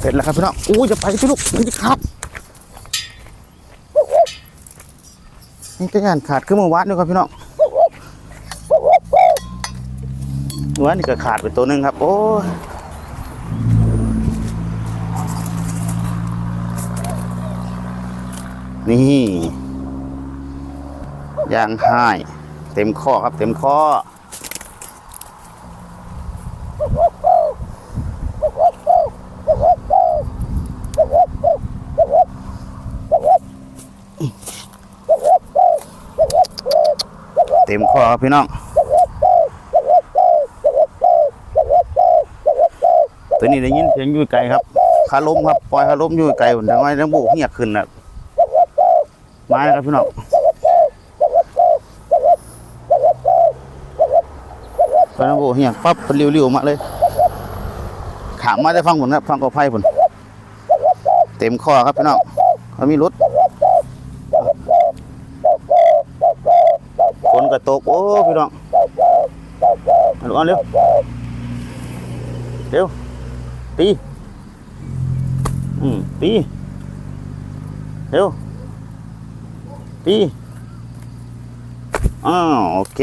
เสร็จแล้วครับพี่น้องอู้จะไปพี่ลูกมันจะขาดนี่ก็งานขาดขึ้นเมื่อวานด้วยครับพี่น้องเมื่อวานนี่ก็ขาดไปตัวหนึ่งครับ โอ้นี่ยางไห้เต็มข้อครับ เต็มข้อ เต็มข้อครับพี่น้อง ตัวนี้ได้ยินเสียงยู่ไกลครับคาล้มครับปล่อยคาล้มยู่ไกลผมแต่ว่าน้ำบุกเงียบขึ้นนะมาแล้วครับพี่น้องพอน้ำบุกเงียบปั๊บเป็นเร็วๆมาเลยขามาได้ฟังผลครับฟังกอไผ่ผลเต็มข้อครับพี่น้องเขามีรถฝน กระตก โอ้พี่น้องมาดูเอาเร็วเร็วตีอืมตีเร็วตีอ้าวโอเค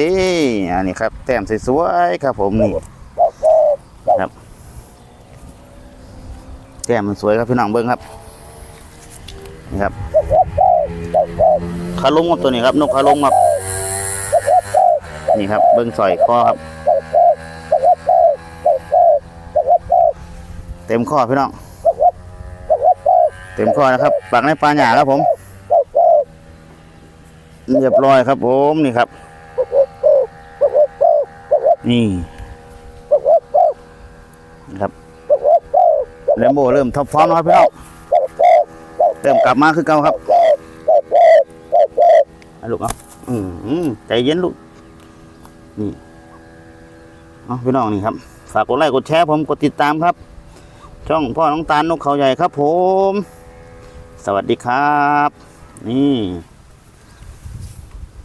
อันนี้ครับ แต้มสวยๆครับผมนี่ครับ แต้มมันสวยครับพี่น้องเบิ้งครับนี่ครับคาลงครับตัวนี้ครับ นกคาลงครับ นี่ครับ เบิ้งสอยข้อครับ เต็มข้อพี่น้อง เต็มข้อนะครับปักในปลาหยาครับผมเรียบร้อยครับผมนี่ครับ นี่ครับแลมโบเริ่มท็อปฟอร์มแล้ครับพี่น้องเติมกลับมาคือเก่าครับลูกเอาใจเย็นลูก นี่เอาพี่น้องนี่ครับ ฝากกดไลค์กดแชร์ผมกดติดตามครับ ช่องพ่อน้องตาลนกเขาใหญ่ครับผม สวัสดีครับ นี่